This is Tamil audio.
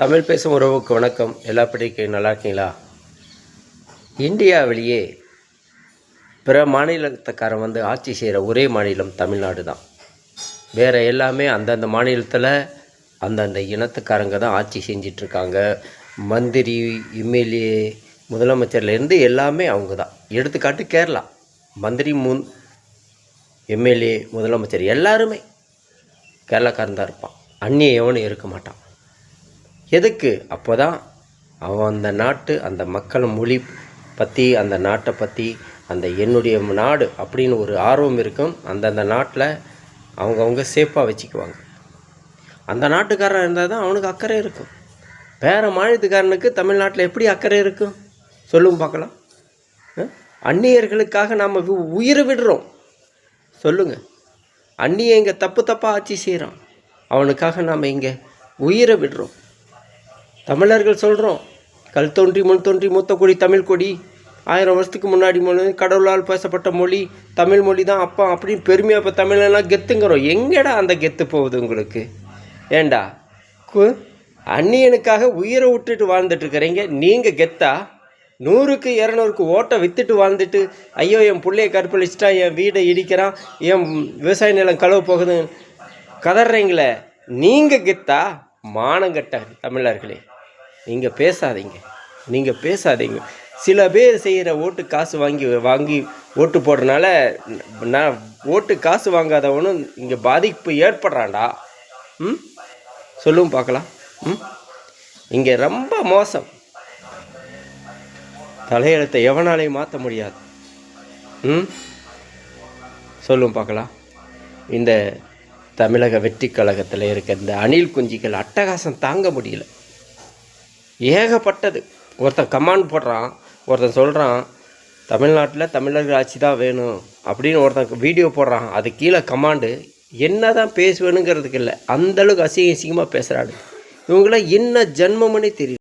தமிழ் பேசும் உறவுக்கு வணக்கம். எல்லா படிக்க நல்லா இருக்கீங்களா இந்தியாவிலேயே பிற மாநிலத்துக்காரன் வந்து ஆட்சி செய்கிற ஒரே மாநிலம் தமிழ்நாடு தான். வேறு எல்லாமே அந்தந்த மாநிலத்தில் அந்தந்த இனத்துக்காரங்க தான் ஆட்சி செஞ்சிட்ருக்காங்க. மந்திரி எம்எல்ஏ முதலமைச்சர்லேருந்து எல்லாமே அவங்க தான். எடுத்துக்காட்டு கேரளா. மந்திரி முன் எம்எல்ஏ முதலமைச்சர் எல்லாருமே கேரளாக்காரன் தான் இருப்பான். அந்நிய எவனும் இருக்க மாட்டான். எதுக்கு? அப்போ தான் அவன் அந்த நாட்டு அந்த மக்கள் மொழி பற்றி அந்த நாட்டை பற்றி அந்த என்னுடைய நாடு அப்படின்னு ஒரு ஆர்வம் இருக்கும். அந்தந்த நாட்டில் அவங்கவுங்க சேஃபாக வச்சுக்குவாங்க. அந்த நாட்டுக்காரன் இருந்தால் தான் அவனுக்கு அக்கறை இருக்கும். வேறு மாநிலத்துக்காரனுக்கு தமிழ்நாட்டில் எப்படி அக்கறை இருக்கும்? சொல்லும் பார்க்கலாம். அந்நியர்களுக்காக நாம் உயிரை விடுறோம். சொல்லுங்கள் அந்நிய இங்கே தப்பு தப்பாக ஆட்சி செய்கிறான் அவனுக்காக நாம் இங்கே உயிரை விடுறோம். தமிழர்கள் சொல்கிறோம் கல் தோன்றி முன் தோன்றி மூத்த கொடி தமிழ் கொடி. ஆயிரம் வருஷத்துக்கு முன்னாடி மொழி கடவுளால் பேசப்பட்ட மொழி தமிழ் மொழி தான் அப்பா அப்படின்னு பெருமையாக இப்போ தமிழெல்லாம் கெத்துங்கிறோம். எங்கடா அந்த கெத்து போகுது உங்களுக்கு? ஏண்டா? கு அந்நியனுக்காக உயிரை விட்டுட்டு வாழ்ந்துட்டு இருக்கிறீங்க. நீங்கள் கெத்தா? நூறுக்கு இரநூறுக்கு ஓட்டை விற்றுட்டு வாழ்ந்துட்டு ஐயோ என் பிள்ளைய கற்பழிச்சிட்டா என் வீடை இடிக்கிறான் என் விவசாய நிலம் கழுவ போகுது கதறீங்களே. நீங்கள் கெத்தா? மானங்கட்ட தமிழர்களே. நீங்கள் பேசாதீங்க. நீங்கள் பேசாதீங்க. சில பேர் செய்கிற ஓட்டு காசு வாங்கி வாங்கி ஓட்டு போடுறனால நான் ஓட்டு காசு வாங்காதவனும் இங்கே பாதிப்பு ஏற்படுறான்டா. ம்? சொல்லுங்க பார்க்கலாம் ம்? இங்கே ரொம்ப மோசம். தலையெழுத்தை எவனாலையும் மாற்ற முடியாது. ம்? சொல்லும் பார்க்கலாம் இந்த தமிழக வெற்றி கழகத்தில் இருக்க இந்த அணில் குஞ்சிகள் அட்டகாசம் தாங்க முடியல. ஏகப்பட்டது. ஒருத்தன் கமாண்ட் போடுறான் ஒருத்தன் சொல்கிறான் தமிழ்நாட்டில் தமிழர்கள் ஆட்சி தான் வேணும் அப்படின்னு ஒருத்தன் வீடியோ போடுறான். அது கீழே கமாண்டு என்ன தான் பேசுவேனுங்கிறதுக்கு இல்லை. அந்தளவுக்கு அசிங்க அசிங்கமாக பேசுகிறாடு இவங்களாம் என்ன ஜென்மம்னே தெரியல.